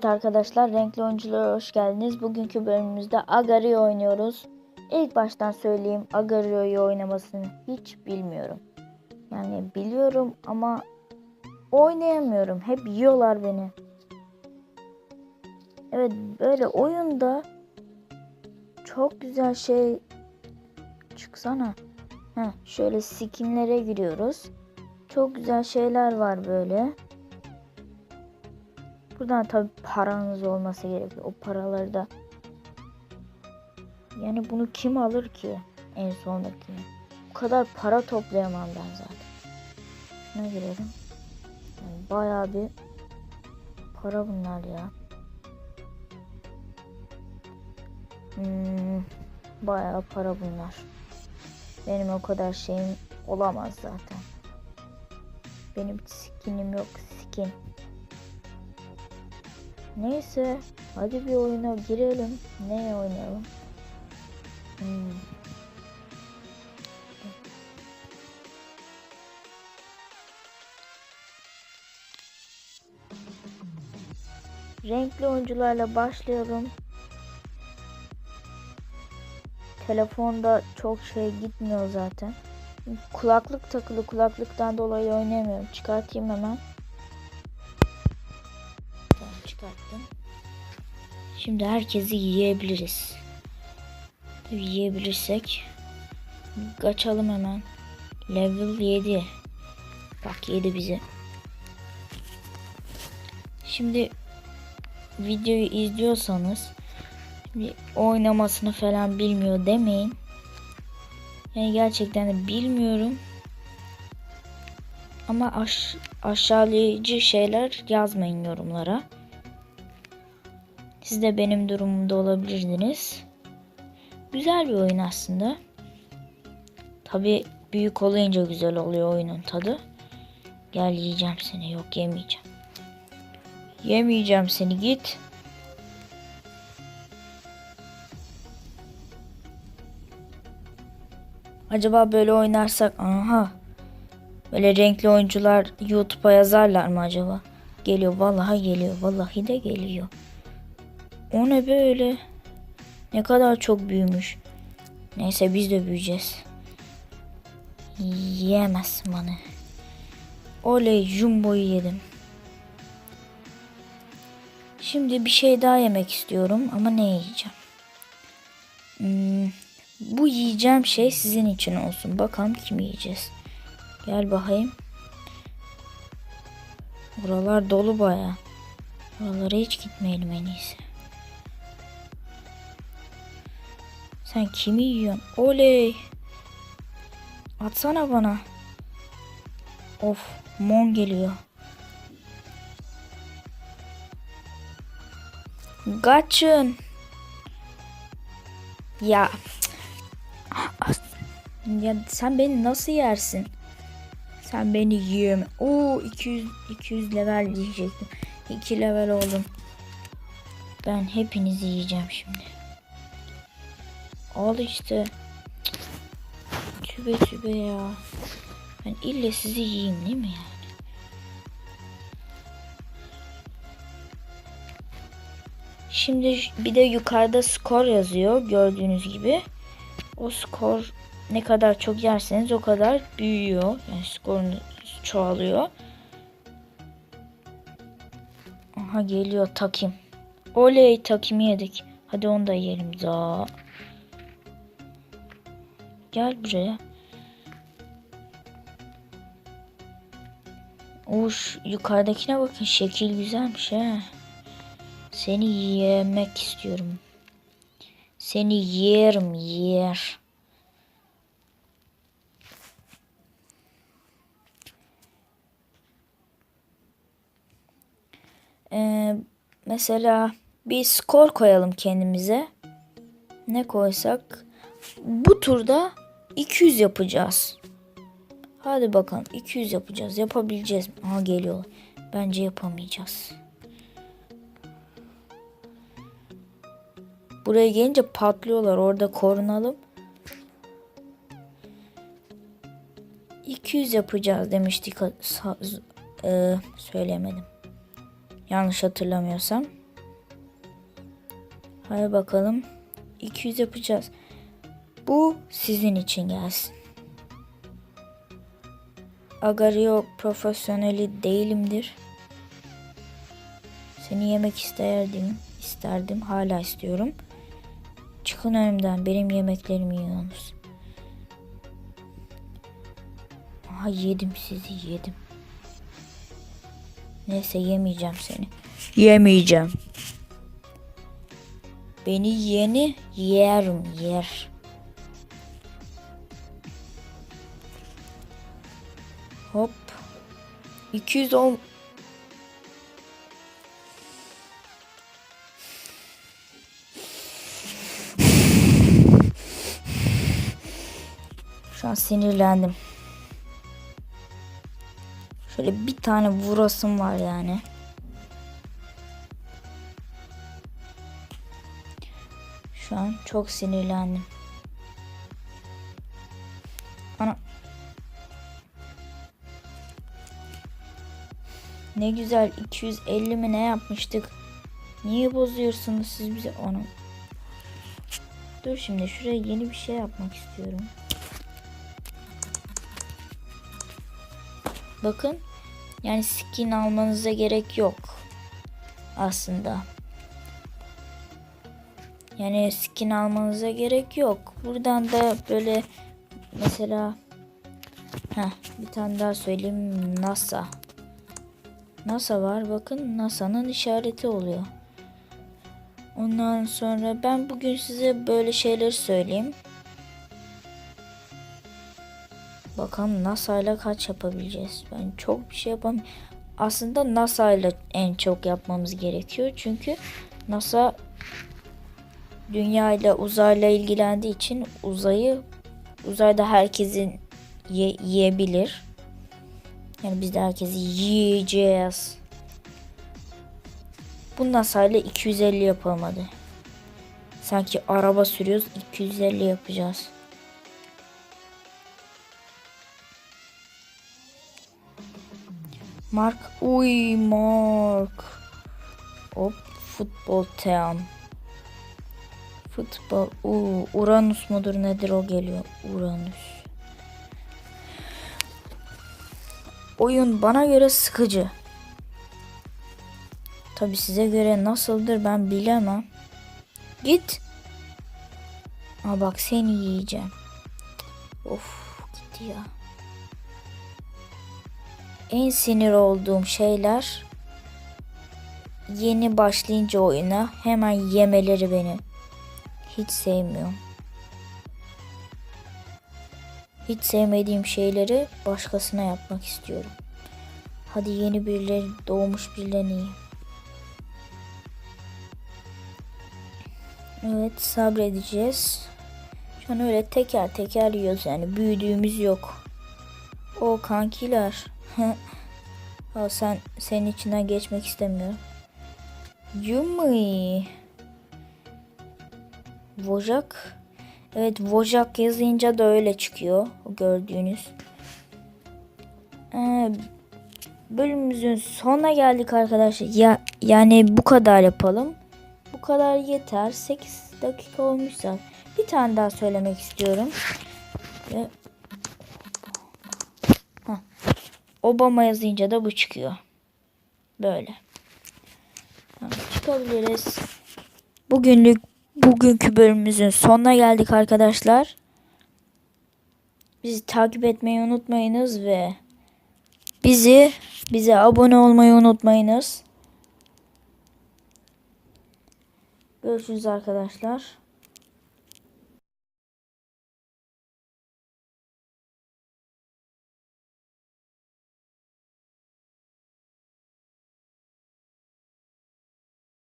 Evet arkadaşlar renkli oyunculara hoş geldiniz. Bugünkü bölümümüzde Agario oynuyoruz. İlk baştan söyleyeyim Agario'yu oynamasını hiç bilmiyorum. Yani biliyorum ama oynayamıyorum. Hep yiyorlar beni. Evet böyle oyunda çok güzel şey çıksana. Heh, şöyle skinlere giriyoruz. Çok güzel şeyler var böyle. Buradan tabi paranız olması gerekiyor. O paraları da yani bunu kim alır ki en sondaki? Bu kadar para toplayamam ben zaten. Şuna girelim. Yani bayağı bir para bunlar ya. Hmm, bayağı para bunlar. Benim o kadar şeyim olamaz zaten. Benim skinim yok skin. Neyse hadi bir oyuna girelim. Ne oynayalım? Hmm. Renkli oyuncularla başlayalım. Telefonda çok şey gitmiyor zaten. Kulaklık takılı kulaklıktan dolayı oynayamıyorum. Çıkartayım hemen. Şimdi herkesi yiyebiliriz. Yiyebilirsek. Kaçalım hemen. Level 7. Bak yedi bizi. Şimdi videoyu izliyorsanız oynamasını falan bilmiyor demeyin. Yani gerçekten de bilmiyorum. Ama aş aşağılayıcı şeyler yazmayın yorumlara. Siz de benim durumumda olabilirdiniz. Güzel bir oyun aslında. Tabi büyük olunca güzel oluyor oyunun tadı. Gel yiyeceğim seni. Yok yemeyeceğim. Yemeyeceğim seni git. Acaba böyle oynarsak aha böyle renkli oyuncular YouTube'a yazarlar mı acaba? Geliyor vallahi geliyor. Vallahi de geliyor. O ne böyle? Ne kadar çok büyümüş. Neyse biz de büyüyeceğiz. Yiyemezsin bana. Oley jumbo'yu yedim. Şimdi bir şey daha yemek istiyorum ama ne yiyeceğim? Hmm, bu yiyeceğim şey sizin için olsun. Bakalım kim yiyeceğiz. Gel bakayım. Buralar dolu baya. Buralara hiç gitmeyelim en iyisi. Sen kimi yiyorsun? Oley. Atsana bana. Of mon geliyor. Kaçın. Ya. Ya sen beni nasıl yersin? Sen beni yiyeme. Oo 200 200 level diyecektim. 2 level oldum. Ben hepinizi yiyeceğim şimdi. Al işte. Tübe tübe ya. Ben ille sizi yiyeyim değil mi yani? Şimdi bir de yukarıda skor yazıyor gördüğünüz gibi. O skor ne kadar çok yerseniz o kadar büyüyor. Yani skorunuz çoğalıyor. Aha geliyor takim. Oley takimi yedik. Hadi onu da yiyelim daha. Gel buraya. Uş yukarıdakine bakın şekil güzelmiş he. Seni yemek istiyorum. Seni yerim yer. Ee, mesela bir skor koyalım kendimize. Ne koysak? Bu turda 200 yapacağız. Hadi bakalım 200 yapacağız. Yapabileceğiz mi? Aha geliyor. Bence yapamayacağız. Buraya gelince patlıyorlar. Orada korunalım. 200 yapacağız demiştik. Sa- e, söylemedim. Yanlış hatırlamıyorsam. Hadi bakalım. 200 yapacağız. Bu sizin için gelsin. Agario profesyoneli değilimdir. Seni yemek isterdim. isterdim. Hala istiyorum. Çıkın önümden. Benim yemeklerimi yiyorsunuz. Aha yedim sizi yedim. Neyse yemeyeceğim seni. Yemeyeceğim. Beni yeni yerim yer. Hop. 210 Şu an sinirlendim. Şöyle bir tane vurasım var yani. Şu an çok sinirlendim. Ne güzel 250 mi ne yapmıştık? Niye bozuyorsunuz siz bize onu? Dur şimdi şuraya yeni bir şey yapmak istiyorum. Bakın. Yani skin almanıza gerek yok. Aslında. Yani skin almanıza gerek yok. Buradan da böyle mesela Heh, bir tane daha söyleyeyim NASA. NASA var. Bakın NASA'nın işareti oluyor. Ondan sonra ben bugün size böyle şeyler söyleyeyim. Bakalım NASA ile kaç yapabileceğiz. Ben çok bir şey yapam. Aslında NASA ile en çok yapmamız gerekiyor. Çünkü NASA dünya ile uzayla ilgilendiği için uzayı uzayda herkesin ye, yiyebilir. Yani biz de herkesi yiyeceğiz. Bu NASA ile 250 yapalım hadi. Sanki araba sürüyoruz 250 yapacağız. Mark. Uy Mark. Hop futbol team. Futbol. Uu, Uranüs mudur nedir o geliyor. Uranüs. Oyun bana göre sıkıcı. Tabi size göre nasıldır ben bilemem. Git. Aa bak seni yiyeceğim. Of gitti ya. En sinir olduğum şeyler yeni başlayınca oyuna hemen yemeleri beni. Hiç sevmiyorum. Hiç sevmediğim şeyleri başkasına yapmak istiyorum. Hadi yeni birileri doğmuş birilerini. Evet sabredeceğiz. Şu an öyle teker teker yiyoruz yani büyüdüğümüz yok. O kankiler. ha, sen senin içinden geçmek istemiyorum. Yumi. Vojak. Evet Vojak yazınca da öyle çıkıyor. Gördüğünüz. Ee, bölümümüzün sonuna geldik arkadaşlar. Ya yani bu kadar yapalım. Bu kadar yeter. 8 dakika olmuş. Bir tane daha söylemek istiyorum. Ve. Obama yazınca da bu çıkıyor. Böyle. Tamam, çıkabiliriz. Bugünlük bugünkü bölümümüzün sonuna geldik arkadaşlar. Bizi takip etmeyi unutmayınız ve bizi bize abone olmayı unutmayınız. Görüşürüz arkadaşlar.